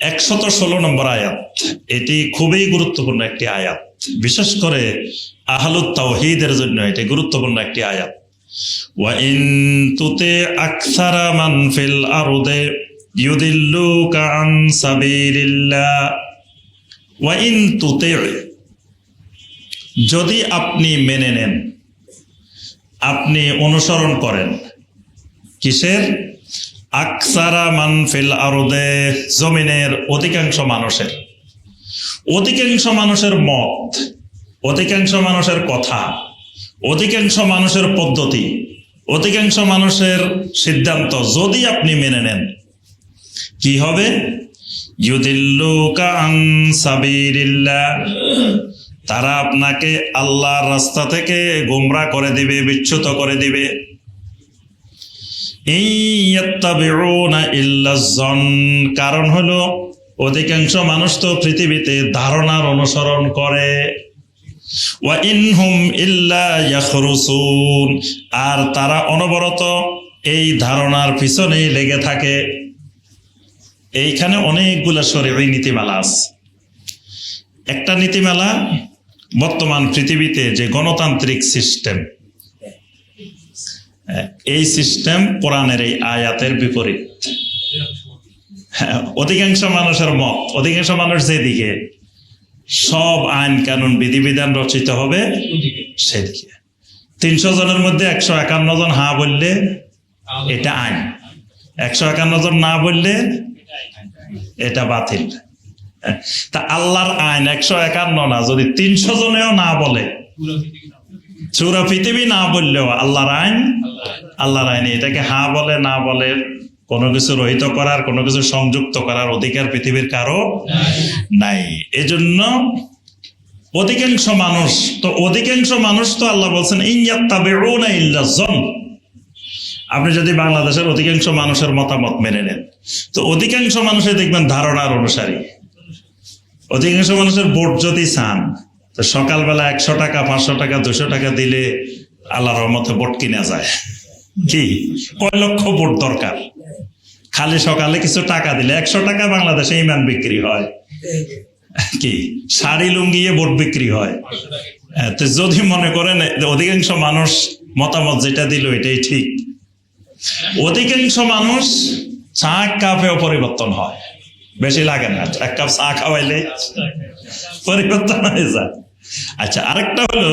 একশত ষোলো নম্বর আয়াত। এটি খুবই গুরুত্বপূর্ণ একটি আয়াত। বিশেষ করে আহলুত জন্য এটি গুরুত্বপূর্ণ একটি আয়াত। ওয়াইন মানফিল ওয়াইন যদি আপনি মেনে নেন, আপনি অনুসরণ করেন, কিসের? আকসারা মানফিল আরদে, জমিনের অধিকাংশ মানুষের। অধিকাংশ মানুষের মত, অধিকাংশ মানুষের কথা, অধিকাংশ মানুষের পদ্ধতি, অধিকাংশ মানুষের সিদ্ধান্ত যদি আপনি মেনে নেন, কি হবে? তারা আপনাকে আল্লাহর রাস্তা থেকে গোমরা করে দিবে, বিচ্যুত করে দিবে এই ইয়াত্তাবিউনা ইল্লা জন কারণ হলো, অধিকাংশ মানুষ তো পৃথিবীতে ধারণার অনুসরণ করে। আর তারা অনবরত এই ধারণার পিছনেই লেগে থাকে। এইখানে অনেকগুলো শরীরী নীতিমালা আছে। একটা নীতিমালা বর্তমান পৃথিবীতে যে গণতান্ত্রিক সিস্টেম এই সিস্টেম কোরআনের এই আয়াতের বিপরীত। অধিকাংশ মানুষের মত অধিকাংশ মানুষ যেদিকে সব আইন কানুন বিধিবিধান রচিত হবে সেদিকে। তিনশো জনের মধ্যে একশো একান্ন জন হা বললে এটা আইন। একশো একান্ন জন না বললে এটা বাতিল। তা আল্লাহর আইন একশো একান্ন না যদি তিনশো জনেও না বলে চুরা পৃথিবী না বললেও আল্লাহর আইন আল্লাহর আইন এটাকে হা বলে, না বলে কোনো কিছু রহিত করার, কোনো কিছু সংযুক্ত করার অধিকার পৃথিবীর কারও নাই। এজন্য অধিকাংশ মানুষ, তো অধিকাংশ মানুষ তো আল্লাহ বলছেন জন আপনি যদি বাংলাদেশের অধিকাংশ মানুষের মতামত মেনে নেন, তো অধিকাংশ মানুষের দেখবেন ধারণার অনুসারী। অধিকাংশ মানুষের ভোট যদি চান, তো সকালবেলা একশো টাকা, পাঁচশো টাকা, দুশো টাকা দিলে আল্লাহর রহমতে ভোট কিনা যায়। কি কয় লক্ষ ভোট দরকার? খালি সকালে কিছু টাকা দিলে একশো টাকা বাংলাদেশে ইমান বিক্রি হয়। কি? শাড়ি লুঙ্গিয়ে ভোট বিক্রি হয়। তো যদি মনে করেন অধিকাংশ মানুষ মতামত যেটা দিল এটাই ঠিক। অধিকাংশ মানুষ চা কাপেও পরিবর্তন হয়। বেশি লাগে না। এক কাপ চা খাওয়াইলে পরিবর্তন হয়ে যায়। আচ্ছা আরেকটা হলো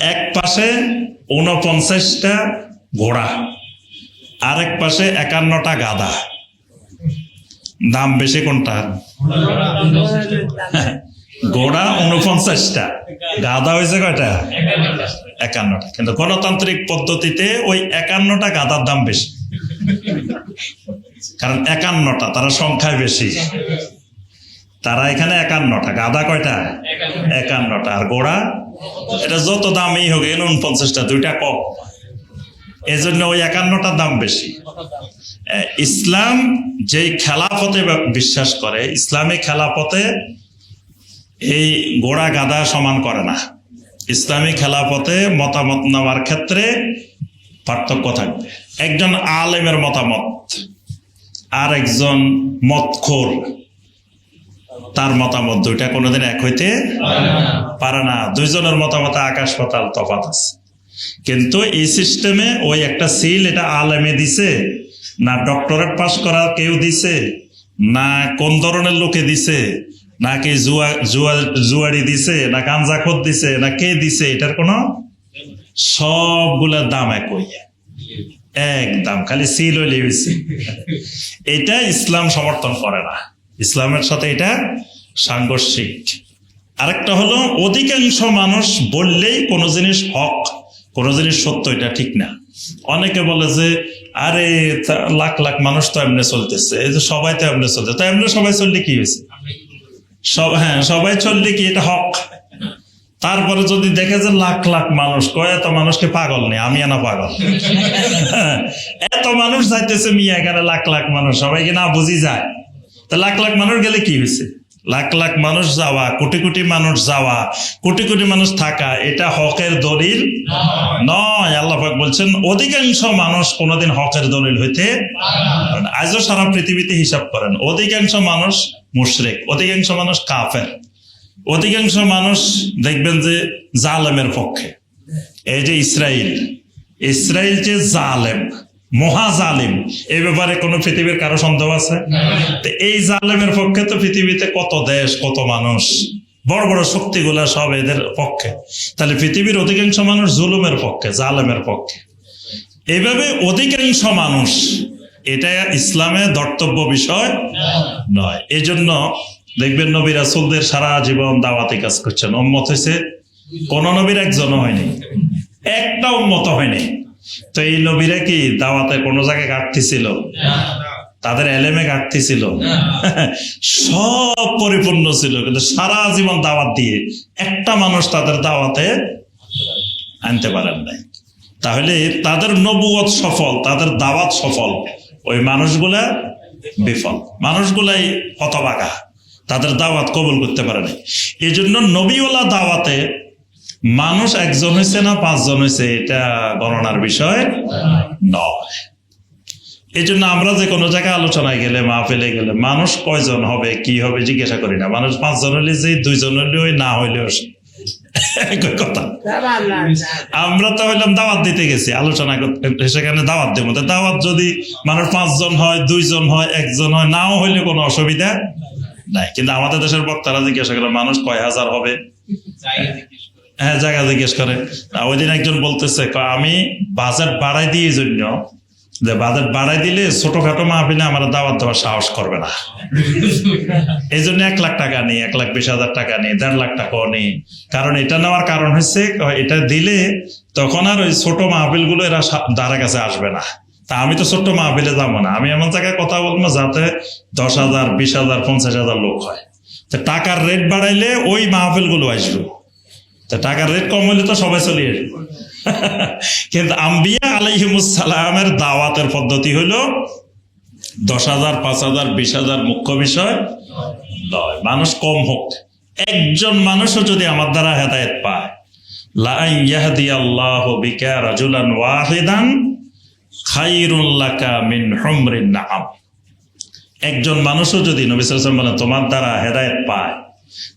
এক পাশে উনপঞ্চাশটা ঘোড়া, আরেক পাশে একান্নটা গাদা দাম বেশি কোনটা? ঘোড়া উনপঞ্চাশটা গাধা হয়েছে কয়টা? একান্নটা। কিন্তু গণতান্ত্রিক পদ্ধতিতে ওই একান্নটা গাদার দাম বেশি। কারণ একান্নটা, তারা সংখ্যায় বেশি। তারা এখানে একান্নটা গাদা কয়টা? একান্নটা। আর ঘোড়া এটা যত দামই হোক এন উনপঞ্চাশটা দুইটা কম। এজন্য ওই একান্নটার দাম বেশি। ইসলাম যেই খেলাপথে বিশ্বাস করে, ইসলামী খেলাপথে এই গোড়া গাদা সমান করে না। ইসলামী খেলাপথে মতামত নেওয়ার ক্ষেত্রে পার্থক্য থাকবে। একজন আলেমের মতামত আর একজন মতখোর। তার মতামত দুইটা, কোনোদিন এক হইতে পারে না। দুইজনের মতামত আকাশ পাতাল তফাত আছে। কিন্তু এই সিস্টেমে ওই একটা সিল, এটা আলেমে দিছে, না ডক্টরেট পাস করা কেউ দিছে, না কোন ধরনের লোকে দিছে নাকি জুয়া জুয়া জুয়ারি দিছে, না গাঞ্জাখত দিছে, না কে দিছে, এটার কোনো সবগুলার দাম একই এক দাম, খালি সিল হইলে এটা ইসলাম সমর্থন করে না। ইসলামের সাথে এটা সাংঘর্ষিক। আরেকটা হলো, অধিকাংশ মানুষ বললেই কোনো জিনিস হক, কোনো জিনিস সত্য, এটা ঠিক না। অনেকে বলে যে, আরে লাখ লাখ মানুষ তো এমনি চলতেছে, এই যে সবাই তো এমনি চলছে তো এমনি সবাই চললে কি হয়েছে? সব হ্যাঁ সবাই চললে কি এটা হক? তারপরে যদি দেখে যে লাখ লাখ মানুষ, কয় এত মানুষকে পাগল নেই আমি না পাগল। এত মানুষ যাইতেছে, মিয়া এখানে লাখ লাখ মানুষ, সবাইকে না বুঝি যায়। তা লাখ লাখ মানুষ গেলে কি হয়েছে? লাখ লাখ মানুষ যাওয়া, কোটি কোটি মানুষ যাওয়া, কোটি কোটি মানুষ থাকা, এটা হকের দলিল নয়। আল্লাহ বলছেন, অধিকাংশ মানুষ কোনোদিন হকের দলিল হইতে আজও সারা পৃথিবীতে হিসাব করেন, অধিকাংশ মানুষ মুশরেক, অধিকাংশ মানুষ কাফের, অধিকাংশ মানুষ দেখবেন যে জালেমের পক্ষে। এই যে ইসরায়েল ইসরায়েল যে জালেম মহা জালিম এই ব্যাপারে কোনো পৃথিবীর কারও সন্দেহ আছে? এই জালেমের পক্ষে তো পৃথিবীতে কত দেশ, কত মানুষ? বড় বড় শক্তিগুলা সব এদের পক্ষে। তাহলে পৃথিবীর অধিকাংশ মানুষ জুলুমের পক্ষে, জালেমের পক্ষে। এইভাবে অধিকাংশ মানুষ, এটা ইসলামে ধর্তব্য বিষয় নয়। এই জন্য দেখবেন নবী রাসুলদের সারা জীবন দাওয়াতি কাজ করছেন। উম্মত হয়েছে কোন নবীর একজনও হয়নি। একটা উন্মত হয়নি। তো এই নবীরা কি দাওয়াতে কোনো জায়গায় ঘাটতি ছিল তাদের এলেমে ঘাটতি ছিল সব পরিপূর্ণ ছিল, কিন্তু সারা জীবন দাওয়াত দিয়ে একটা মানুষ তাদের দাওয়াতে আনতে পারেন নাই। তাহলে তাদের নবুয়ত সফল, তাদের দাওয়াত সফল, ওই মানুষগুলা বিফল। মানুষগুলাই হতবাগা তাদের দাওয়াত কবুল করতে পারে নাই। এই জন্য নবীওয়ালা দাওয়াতে মানুষ একজন হয়েছে না পাঁচজন হয়েছে এটা গণনার বিষয় নয়। এই জন্য আমরা যে কোনো জায়গায় আলোচনায় গেলে মা ফেলে গেলে মানুষ কয়জন হবে, কি হবে জিজ্ঞাসা করি না। মানুষ পাঁচজন হলে যে দুইজন হলে ওই না হইলেও কথা। আমরা তো হইলাম দাওয়াত দিতে গেছি, আলোচনা করতে সেখানে দাওয়াত দেবো। দাওয়াত যদি মানুষ পাঁচজন হয়, দুইজন হয়, একজন হয়, নাও হইলে কোনো অসুবিধা নাই। কিন্তু আমাদের দেশের বক্তারা জিজ্ঞাসা করে মানুষ কয় হাজার হবে? হ্যাঁ জায়গা জিজ্ঞেস করে। ওই দিন একজন বলতেছে আমি বাজেট বাড়াই দিয়ে জন্য, যে বাজেট বাড়াই দিলে ছোটখাটো মাহফিলে আমার দাওয়াত দেওয়ার সাহস করবে না। এই জন্য এক লাখ টাকা নেই, এক লাখ বিশ হাজার টাকা নেই, দেড় লাখ টাকাও নেই। কারণ এটা নেওয়ার কারণ হচ্ছে এটা দিলে তখন আর ওই ছোট মাহফিলগুলো এরা ধারে কাছে আসবে না। তা আমি তো ছোট্ট মাহফিলে যাব না। আমি এমন জায়গায় কথা বলব যাতে দশ হাজার, বিশ হাজার, পঞ্চাশ হাজার লোক হয়। তো টাকার রেট বাড়াইলে ওই মাহফিলগুলো আসবে। টাকার রেট কম হলে তো সবাই চলে আসবে। কিন্তু আম্বিয়া আলাইহিমুসালামের দাওয়াতের পদ্ধতি হলো দশ হাজার, পাঁচ হাজার, বিশ হাজার মুখ্য বিষয় নয় মানুষ কম হোক। একজন মানুষও যদি আমার দ্বারা হেদায়ত পায় একজন মানুষও যদি নবী সাল্লাল্লাহু আলাইহি ওয়াসাল্লাম বলেন, তোমার দ্বারা হেদায়ত পায়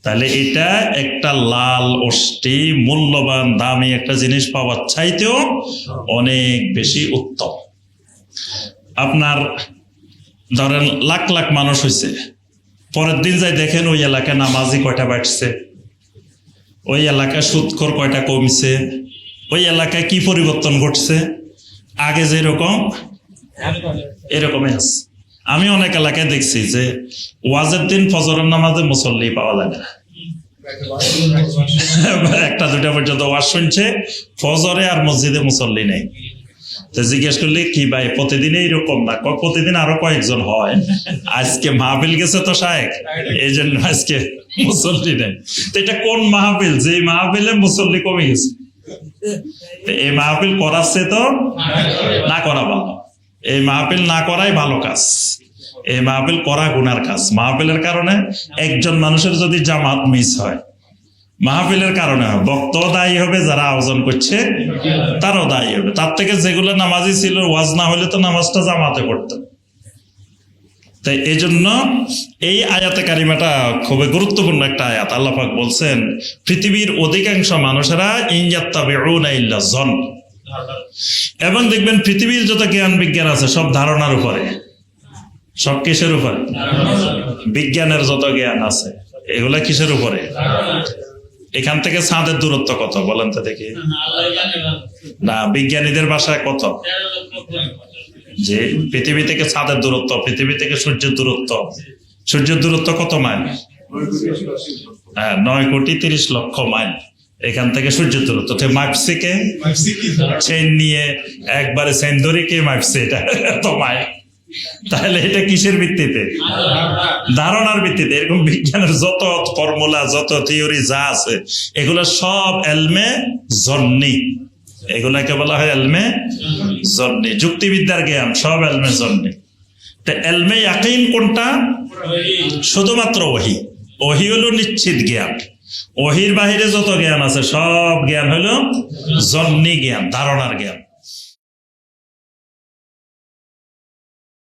তাহলে এটা একটা লাল অষ্টি, মূল্যবান, দামি একটা জিনিস পাওয়ার চাইতেও অনেক বেশি উত্তম। আপনার ধরেন লাখ লাখ মানুষ হয়েছে পরের দিন যাই দেখেন ওই এলাকায় নামাজি কয়টা বাড়ছে। ওই এলাকায় সুৎকর কয়টা কমছে। ওই এলাকায় কি পরিবর্তন ঘটছে। আগে যেরকম, এরকমই আছে। আমি অনেক এলাকায় দেখছি যে ওয়াজের দিন ফজরের নামাজে মুসল্লি পাওয়া যায় না। একটা, দুটা পর্যন্ত ওয়াজ শুনছে, ফজরে আর মসজিদে মুসল্লি নেই। জিজ্ঞেস করলে, কি ভাই, প্রতিদিন এইরকম না? প্রতিদিন আরও কয়েকজন হয়? আজকে মাহফিল গেছে তো শায়েক এই জন্য আজকে মুসল্লি নেই। তো এটা কোন মাহফিল? যে মাহফিলে মুসল্লি কমে গেছে। এই মাহফিল করাচ্ছে তো না করা ভালো। এই মাহফিল না করাই ভালো কাজ। এই মাহফিল করা গুনার কাজ। মাহফিলের কারণে একজন মানুষের যদি জামাত মিস হয়, মাহফিলের কারণে বক্ত দায়ী হবে, যারা আয়োজন করছে, তারও দায়ী হবে। তার থেকে যেগুলো নামাজি ছিল, ওয়াজ না হলে তো নামাজটা জামাতে পড়তো তাই এই জন্য এই আয়াতে কারিমাটা খুবই গুরুত্বপূর্ণ একটা আয়াত। আল্লাহফাক বলছেন, পৃথিবীর অধিকাংশ মানুষেরা ইনজাত্তাবিউনা ইল্লা জন এবং দেখবেন পৃথিবীর যত জ্ঞান বিজ্ঞান আছে, সব ধারণার উপরে। সব কিসের উপরে? বিজ্ঞানের যত জ্ঞান আছে, এগুলা কিসের উপরে? এখান থেকে চাঁদের দূরত্ব কত, বলেন তো দেখি। না, বিজ্ঞানীদের ভাষায় কত? যে পৃথিবী থেকে চাঁদের দূরত্ব, পৃথিবী থেকে সূর্যের দূরত্ব। সূর্যের দূরত্ব কত মাইল? হ্যাঁ নয় কোটি তিরিশ লক্ষ মাইল। এখান থেকে সূর্য দূরত্ব তো মাপছে কে? চেন নিয়ে একবারে চেন ধরে কে মাপছে এটা মাইল তাহলে এটা কিসের ভিত্তিতে? ধারণার ভিত্তিতে। এরকম বিজ্ঞানের যত ফর্মুলা, যত থিওরি যা আছে, এগুলো সব এলমে জন্নি এগুলাকে বলা হয় এলমে জন্নি যুক্তিবিদ্যার জ্ঞান, সব এলমে জন্নি তা এলমে ইয়াকিন কোনটা? শুধুমাত্র ওহি। ওহি হলো নিশ্চিত জ্ঞান। ওহির বাহিরে যত জ্ঞান আছে সব জ্ঞান হলো জন্নি জ্ঞান ধারণার জ্ঞান।